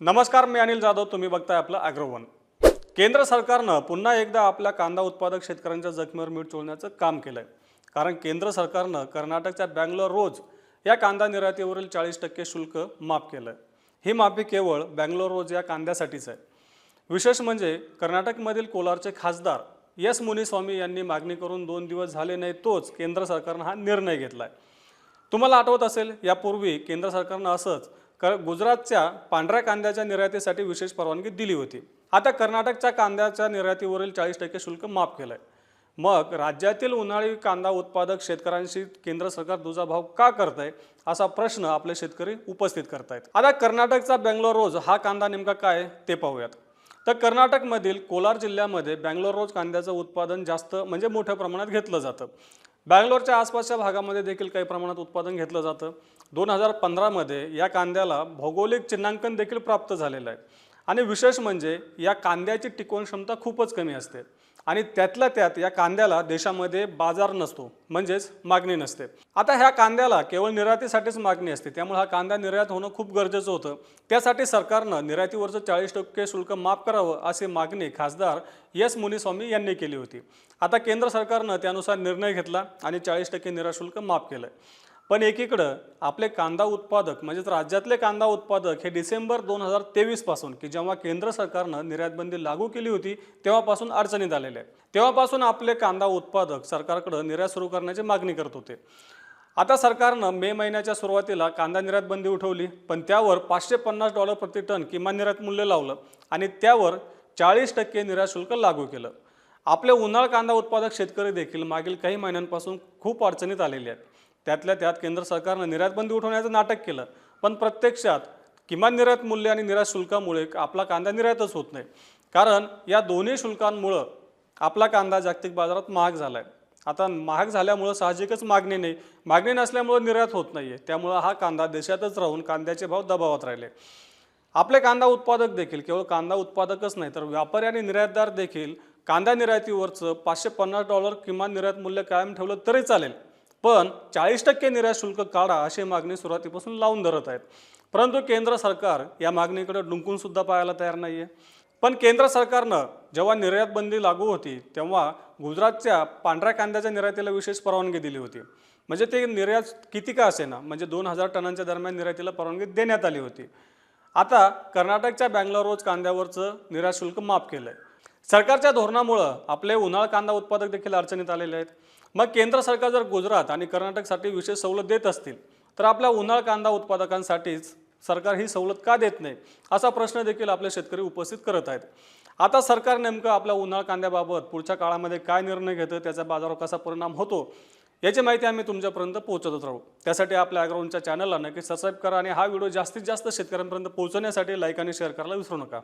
नमस्कार मी अनिल जाधव. तुम्ही बघताय आपलं अॅग्रोवन केंद्र सरकारनं पुन्हा एकदा आपल्या कांदा उत्पादक शेतकऱ्यांच्या जखमीवर मीठ चोळण्याचं काम केलंय. कारण केंद्र सरकारनं कर्नाटकच्या बँगलोर रोज या कांदा निर्यातीवरील चाळीस टक्के शुल्क माफ केलं ही माफी केवळ बँगलोर रोज या कांद्यासाठीच आहे. विशेष म्हणजे कर्नाटकमधील कोलारचे खासदार एस मुनिस्वामी यांनी मागणी करून दोन दिवस झाले नाही तोच केंद्र सरकारनं हा निर्णय घेतला आहे तुम्हाला आठवत असेल यापूर्वी केंद्र सरकारनं असंच क गुजरातच्या पांढऱ्या कांद्याच्या निर्यातीसाठी विशेष परवानगी दिली होती. आता कर्नाटकच्या कांद्याच्या निर्यातीवरील चाळीस टक्के शुल्क माफ केलं आहे मग राज्यातील उन्हाळी कांदा उत्पादक शेतकऱ्यांशी केंद्र सरकार दुजाभाव का करत आहे असा प्रश्न आपले शेतकरी उपस्थित करतायत. आता कर्नाटकचा बँगलोर रोज हा कांदा नेमका काय ते पाहूयात. तर कर्नाटकमधील कोलार जिल्ह्यामध्ये बँगलोर रोज कांद्याचं उत्पादन जास्त म्हणजे मोठ्या प्रमाणात घेतलं जातं. बँगलोरच्या आसपासच्या भागामध्ये देखील काही प्रमाणात उत्पादन घेतलं जातं. दोन हजार पंधरामध्ये या कांद्याला भौगोलिक चिन्हांकन देखील प्राप्त झालेलं आहे. आणि विशेष म्हणजे या कांद्याची टिकवण क्षमता खूपच कमी असते. आणि त्यातल्या त्यात या कांद्याला देशामध्ये बाजार नसतो म्हणजेच मागणी नसते. आता ह्या कांद्याला केवळ निर्यातीसाठीच मागणी असते त्यामुळे हा कांदा निर्यात होणं खूप गरजेचं होतं. त्यासाठी सरकारनं निर्यातीवरचं चाळीस टक्के शुल्क माफ करावं अशी मागणी खासदार एस मुनिस्वामी यांनी केली होती. आता केंद्र सरकारनं त्यानुसार निर्णय घेतला आणि चाळीस टक्के निर्यात शुल्क माफ केलं पण एकीकडं आपले कांदा उत्पादक म्हणजेच राज्यातले कांदा उत्पादक हे डिसेंबर दोन हजार तेवीसपासून की जेव्हा केंद्र सरकारनं निर्यातबंदी लागू केली होती तेव्हापासून अडचणीत आलेले. आहेत तेव्हापासून आपले कांदा उत्पादक सरकारकडं निर्यात सुरू करण्याची मागणी करत होते. आता सरकारनं मे महिन्याच्या सुरुवातीला कांदा निर्यात बंदी उठवली पण त्यावर पाचशे पन्नास डॉलर प्रति टन किमान निर्यात मूल्य लावलं आणि त्यावर चाळीस टक्के निर्यात शुल्क लागू केलं. आपले उन्हाळ कांदा उत्पादक शेतकरी देखील मागील काही महिन्यांपासून खूप अडचणीत आलेले आहेत. त्यातल्या त्यात केंद्र सरकारनं निर्यात बंदी उठवण्याचं नाटक केलं. पण प्रत्यक्षात किमान निर्यात मूल्य आणि निर्यात शुल्कामुळे आपला कांदा निर्यातच होत नाही. कारण या दोन्ही शुल्कांमुळं आपला कांदा जागतिक बाजारात महाग झाला आहे आता महाग झाल्यामुळं साहजिकच मागणी नाही. मागणी नसल्यामुळं निर्यात होत नाही आहे त्यामुळं हा कांदा देशातच राहून कांद्याचे भाव दबावात राहिले. आपले कांदा उत्पादक देखील केवळ कांदा उत्पादकच नाही तर व्यापारी आणि निर्यातदार देखील कांदा निर्यातीवरचं पाचशे पन्नास डॉलर किमान निर्यात मूल्य कायम ठेवलं तरी चालेल. पण चाळीस टक्के निर्यात शुल्क काढा अशी मागणी सुरुवातीपासून लावून धरत आहेत. परंतु केंद्र सरकार या मागणीकडे डुंकून सुद्धा पाहायला तयार नाही आहे पण केंद्र सरकारनं जेव्हा निर्यात बंदी लागू होती तेव्हा गुजरातच्या पांढऱ्या कांद्याच्या निर्यातीला विशेष परवानगी दिली होती. म्हणजे ते निर्यात किती का असे ना म्हणजे दोन हजार टनांच्या दरम्यान निर्यातीला परवानगी देण्यात आली होती. आता कर्नाटकच्या बँगलोर रोज कांद्यावरचं निर्यात शुल्क माफ केलं आहे सरकारच्या धोरणामुळं आपले उन्हाळ कांदा उत्पादक देखील अडचणीत आलेले आहेत. मग केंद्र सरकार जर गुजरात आणि कर्नाटकसाठी विशेष सवलत देत असतील तर आपल्या उन्हाळ कांदा उत्पादकांसाठीच सरकार ही सवलत का देत नाही असा प्रश्न देखील आपले शेतकरी उपस्थित करत आहेत. आता सरकार नेमकं आपल्या उन्हाळ कांद्याबाबत पुढच्या काळामध्ये काय निर्णय घेतं त्याचा बाजारावर कसा परिणाम होतो याची माहिती आम्ही तुमच्यापर्यंत पोहोचतच राहू. त्यासाठी आपल्या अॅग्राऊंडच्या चॅनलला नक्की सबस्क्राईब करा आणि हा व्हिडिओ जास्तीत जास्त शेतकऱ्यांपर्यंत पोहोचवण्यासाठी लाईक आणि शेअर करायला विसरू नका.